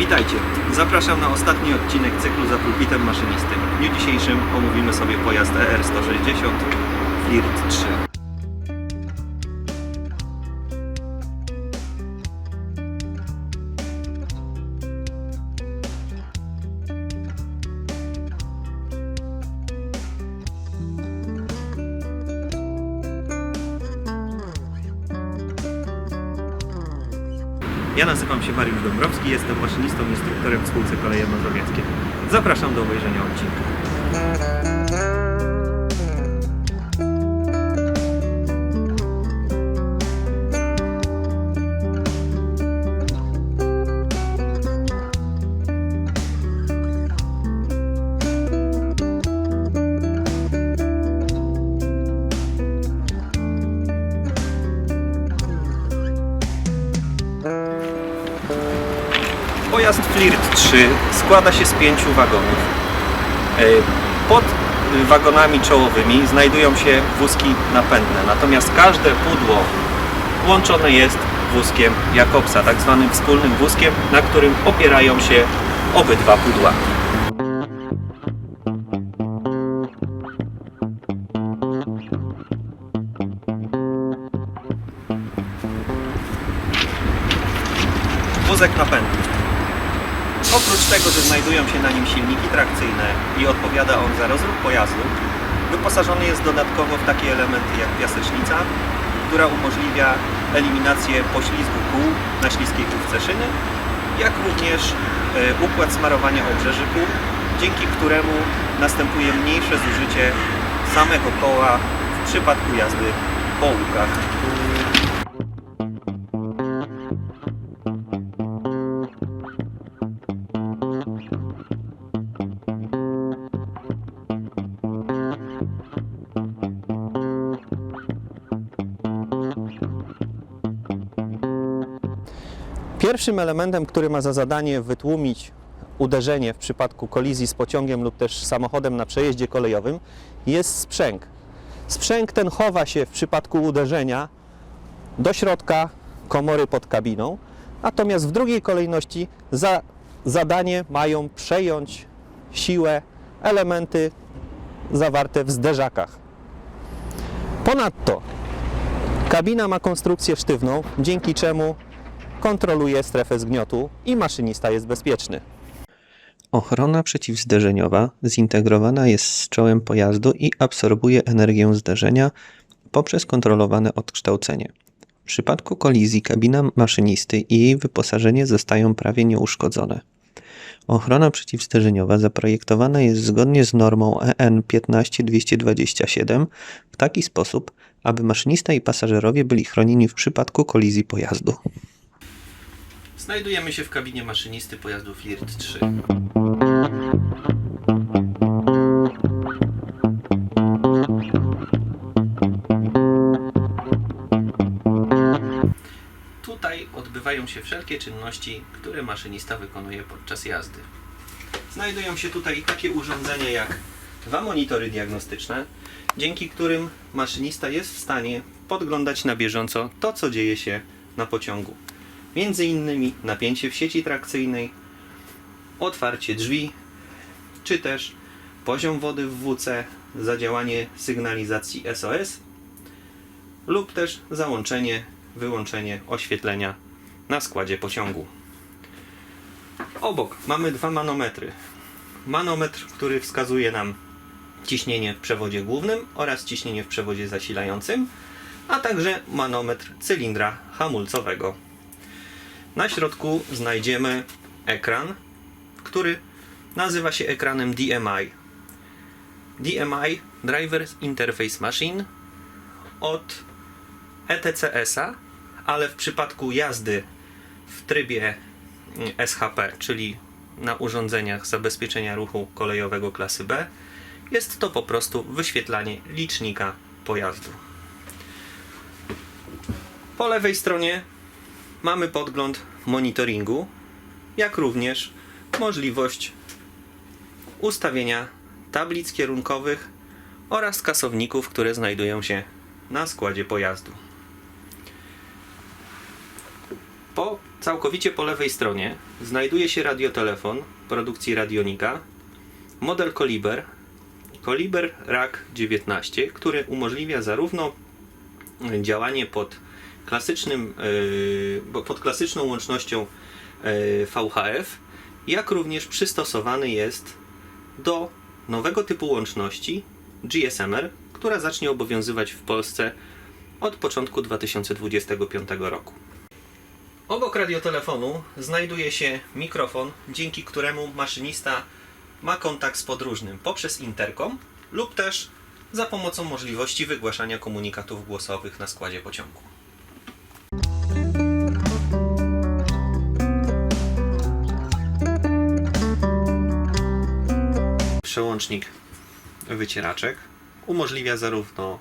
Witajcie! Zapraszam na ostatni odcinek cyklu za pulpitem maszynisty. W dniu dzisiejszym omówimy sobie pojazd E ER160 Flirt 3. Ja nazywam się Mariusz Dąbrowski, jestem maszynistą, instruktorem w spółce Koleje Mazowieckie. Zapraszam do obejrzenia odcinka. Pojazd Flirt 3 składa się z pięciu wagonów. E, Pod wagonami czołowymi znajdują się wózki napędne, natomiast każde pudło łączone jest wózkiem Jakobsa, tak zwanym wspólnym wózkiem, na którym opierają się obydwa pudła. Wózek napędny. Oprócz tego, że znajdują się na nim silniki trakcyjne i odpowiada on za rozruch pojazdu, wyposażony jest dodatkowo w takie elementy jak piasecznica, która umożliwia eliminację poślizgu kół na śliskiej główce szyny, jak również e, układ smarowania obrzeży kół, dzięki któremu następuje mniejsze zużycie samego koła w przypadku jazdy po łukach. Pierwszym elementem, który ma za zadanie wytłumić uderzenie w przypadku kolizji z pociągiem lub też samochodem na przejeździe kolejowym jest sprzęg. Sprzęg ten chowa się w przypadku uderzenia do środka komory pod kabiną, natomiast w drugiej kolejności za zadanie mają przejąć siłę elementy zawarte w zderzakach. Ponadto kabina ma konstrukcję sztywną, dzięki czemu kontroluje strefę zgniotu i maszynista jest bezpieczny. Ochrona przeciwzderzeniowa zintegrowana jest z czołem pojazdu i absorbuje energię zderzenia poprzez kontrolowane odkształcenie. W przypadku kolizji kabina maszynisty i jej wyposażenie zostają prawie nieuszkodzone. Ochrona przeciwzderzeniowa zaprojektowana jest zgodnie z normą EN 15227 w taki sposób, aby maszynista i pasażerowie byli chronieni w przypadku kolizji pojazdu. Znajdujemy się w kabinie maszynisty pojazdu Flirt 3. Tutaj odbywają się wszelkie czynności, które maszynista wykonuje podczas jazdy. Znajdują się tutaj takie urządzenia jak dwa monitory diagnostyczne, dzięki którym maszynista jest w stanie podglądać na bieżąco to, co dzieje się na pociągu. Między innymi napięcie w sieci trakcyjnej, otwarcie drzwi, czy też poziom wody w WC, zadziałanie sygnalizacji SOS lub też załączenie, wyłączenie oświetlenia na składzie pociągu. Obok mamy dwa manometry. Manometr, który wskazuje nam ciśnienie w przewodzie głównym oraz ciśnienie w przewodzie zasilającym, a także manometr cylindra hamulcowego. Na środku znajdziemy ekran, który nazywa się ekranem DMI. DMI Driver Interface Machine od ETCS-a, ale w przypadku jazdy w trybie mm, SHP, czyli na urządzeniach zabezpieczenia ruchu kolejowego klasy B, jest to po prostu wyświetlanie licznika pojazdu. Po lewej stronie mamy podgląd monitoringu, jak również możliwość ustawienia tablic kierunkowych oraz kasowników, które znajdują się na składzie pojazdu. Po Całkowicie po lewej stronie znajduje się radiotelefon produkcji Radionika, model Koliber, Koliber RAK 19, który umożliwia zarówno działanie pod klasycznym, bo pod klasyczną łącznością yy, VHF, jak również przystosowany jest do nowego typu łączności GSMR, która zacznie obowiązywać w Polsce od początku 2025 roku. Obok radiotelefonu znajduje się mikrofon, dzięki któremu maszynista ma kontakt z podróżnym poprzez interkom lub też za pomocą możliwości wygłaszania komunikatów głosowych na składzie pociągu. Przełącznik wycieraczek umożliwia zarówno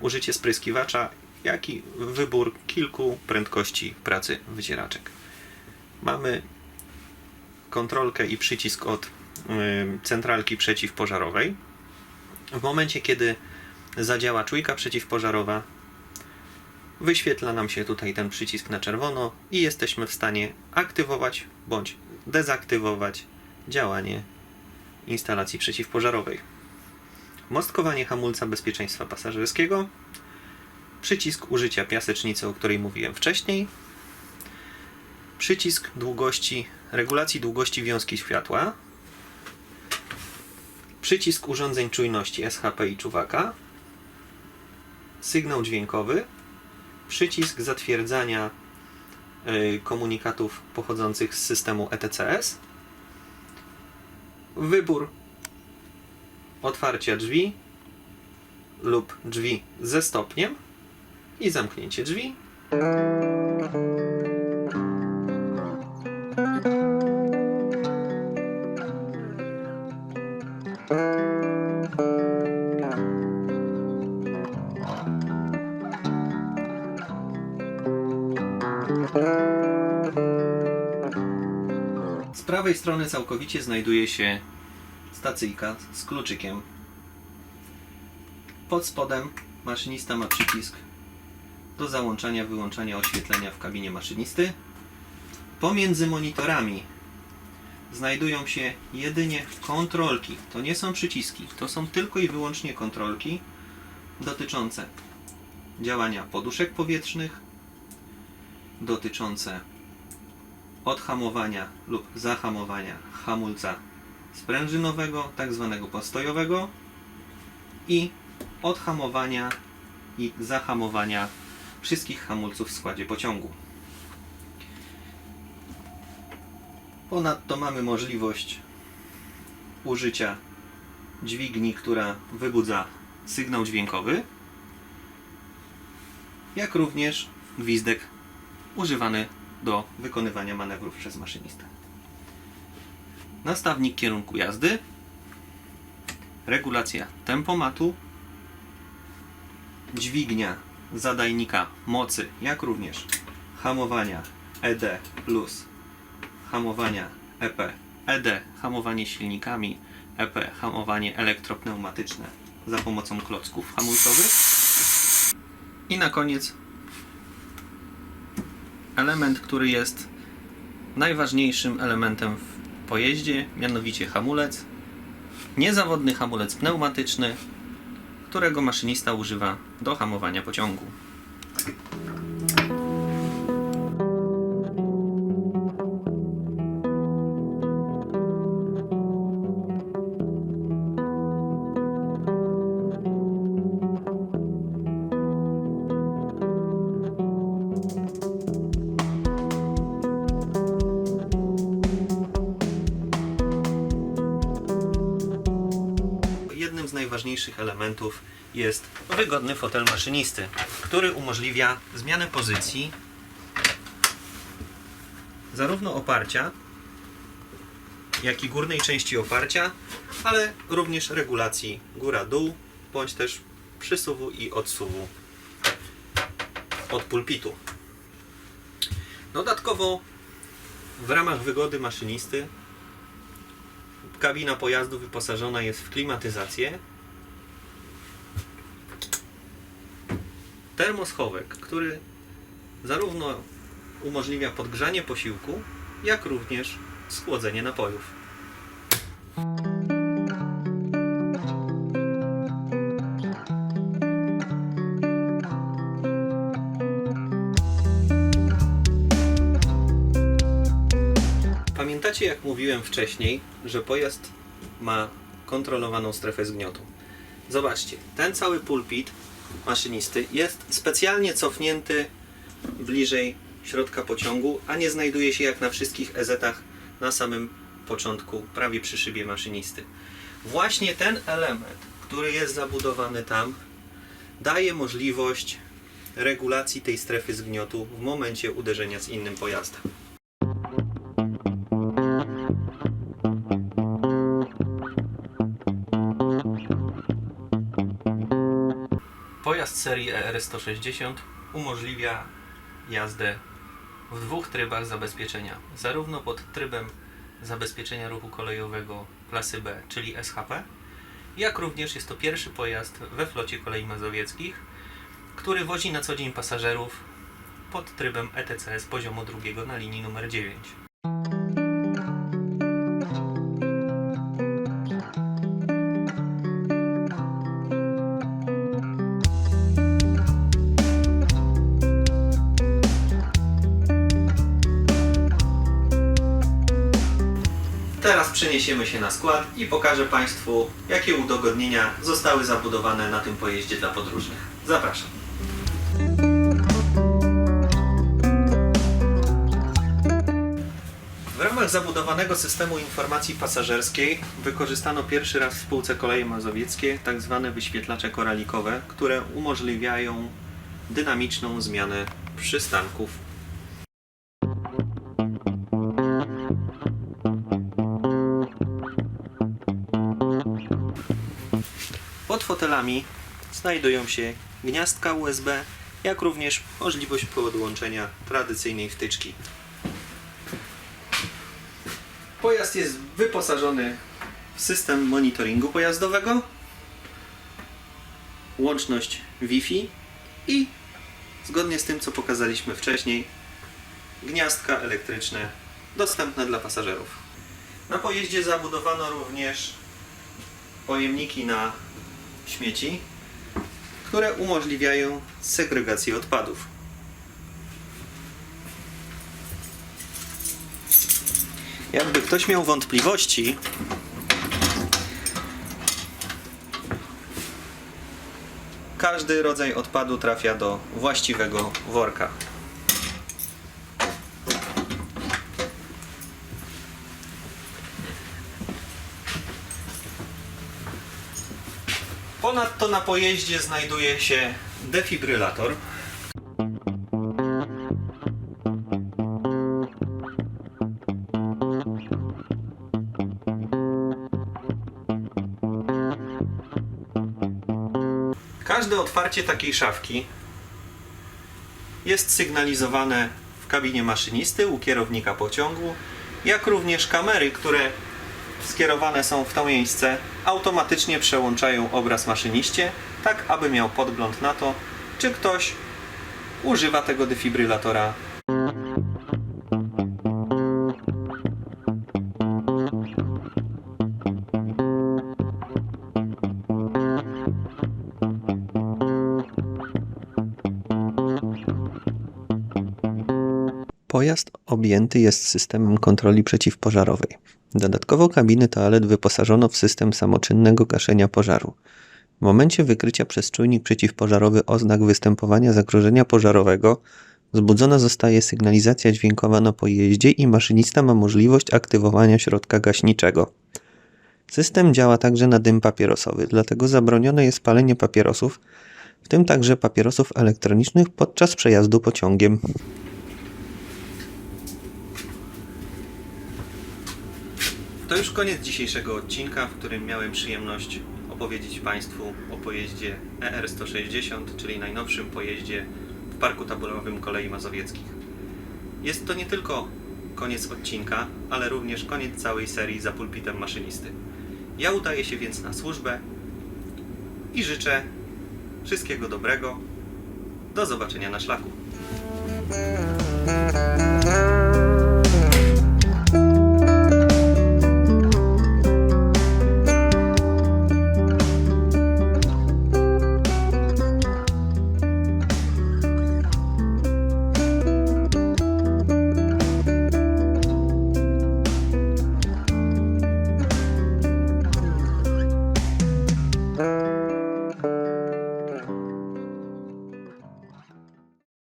użycie spryskiwacza, jak i wybór kilku prędkości pracy wycieraczek. Mamy kontrolkę i przycisk od centralki przeciwpożarowej. W momencie, kiedy zadziała czujka przeciwpożarowa, wyświetla nam się tutaj ten przycisk na czerwono i jesteśmy w stanie aktywować bądź dezaktywować działanie instalacji przeciwpożarowej. Mostkowanie hamulca bezpieczeństwa pasażerskiego, przycisk użycia piasecznicy, o której mówiłem wcześniej, przycisk długości, regulacji długości wiązki światła, przycisk urządzeń czujności SHP i czuwaka, sygnał dźwiękowy, przycisk zatwierdzania y, komunikatów pochodzących z systemu ETCS, wybór otwarcia drzwi lub drzwi ze stopniem i zamknięcie drzwi. Strony całkowicie znajduje się stacyjka z kluczykiem. Pod spodem maszynista ma przycisk do załączania, wyłączania oświetlenia w kabinie maszynisty. Pomiędzy monitorami znajdują się jedynie kontrolki. To nie są przyciski, to są tylko i wyłącznie kontrolki dotyczące działania poduszek powietrznych, dotyczące odhamowania lub zahamowania hamulca sprężynowego, tak zwanego postojowego i odhamowania i zahamowania wszystkich hamulców w składzie pociągu. Ponadto mamy możliwość użycia dźwigni, która wybudza sygnał dźwiękowy, jak również gwizdek używany do wykonywania manewrów przez maszynistę. Nastawnik kierunku jazdy, regulacja tempomatu, dźwignia zadajnika mocy, jak również hamowania ED plus hamowania EP, ED hamowanie silnikami, EP hamowanie elektropneumatyczne za pomocą klocków hamulcowych i na koniec element, który jest najważniejszym elementem w pojeździe, mianowicie hamulec. Niezawodny hamulec pneumatyczny, którego maszynista używa do hamowania pociągu. Elementów jest wygodny fotel maszynisty, który umożliwia zmianę pozycji zarówno oparcia, jak i górnej części oparcia, ale również regulacji góra-dół, bądź też przysuwu i odsuwu od pulpitu. Dodatkowo w ramach wygody maszynisty kabina pojazdu wyposażona jest w klimatyzację, termoschowek, który zarówno umożliwia podgrzanie posiłku, jak również schłodzenie napojów. Pamiętacie, jak mówiłem wcześniej, że pojazd ma kontrolowaną strefę zgniotu? Zobaczcie, ten cały pulpit maszynisty jest specjalnie cofnięty bliżej środka pociągu, a nie znajduje się jak na wszystkich EZ-ach na samym początku, prawie przy szybie maszynisty. Właśnie ten element, który jest zabudowany tam, daje możliwość regulacji tej strefy zgniotu w momencie uderzenia z innym pojazdem. Pojazd serii ER160 umożliwia jazdę w dwóch trybach zabezpieczenia. Zarówno pod trybem zabezpieczenia ruchu kolejowego klasy B, czyli SHP, jak również jest to pierwszy pojazd we flocie kolei mazowieckich, który wozi na co dzień pasażerów pod trybem ETCS poziomu drugiego na linii numer 9. Teraz przeniesiemy się na skład i pokażę Państwu, jakie udogodnienia zostały zabudowane na tym pojeździe dla podróżnych. Zapraszam. W ramach zabudowanego systemu informacji pasażerskiej wykorzystano pierwszy raz w spółce Koleje Mazowieckie tak zwane wyświetlacze koralikowe, które umożliwiają dynamiczną zmianę przystanków fotelami znajdują się gniazdka USB, jak również możliwość podłączenia tradycyjnej wtyczki. Pojazd jest wyposażony w system monitoringu pojazdowego, łączność Wi-Fi i zgodnie z tym, co pokazaliśmy wcześniej, gniazdka elektryczne dostępne dla pasażerów. Na pojeździe zabudowano również pojemniki na śmieci, które umożliwiają segregację odpadów. Jakby ktoś miał wątpliwości, każdy rodzaj odpadu trafia do właściwego worka. Ponadto na pojeździe znajduje się defibrylator. Każde otwarcie takiej szafki jest sygnalizowane w kabinie maszynisty u kierownika pociągu, jak również kamery, które skierowane są w to miejsce, automatycznie przełączają obraz maszyniście, tak aby miał podgląd na to, czy ktoś używa tego defibrylatora. Pojazd objęty jest systemem kontroli przeciwpożarowej. Dodatkowo kabiny toalet wyposażono w system samoczynnego gaszenia pożaru. W momencie wykrycia przez czujnik przeciwpożarowy oznak występowania zagrożenia pożarowego, wzbudzona zostaje sygnalizacja dźwiękowa na pojeździe i maszynista ma możliwość aktywowania środka gaśniczego. System działa także na dym papierosowy, dlatego zabronione jest palenie papierosów, w tym także papierosów elektronicznych podczas przejazdu pociągiem. To już koniec dzisiejszego odcinka, w którym miałem przyjemność opowiedzieć Państwu o pojeździe ER160, czyli najnowszym pojeździe w Parku Taborowym Kolei Mazowieckich. Jest to nie tylko koniec odcinka, ale również koniec całej serii za pulpitem maszynisty. Ja udaję się więc na służbę i życzę wszystkiego dobrego. Do zobaczenia na szlaku.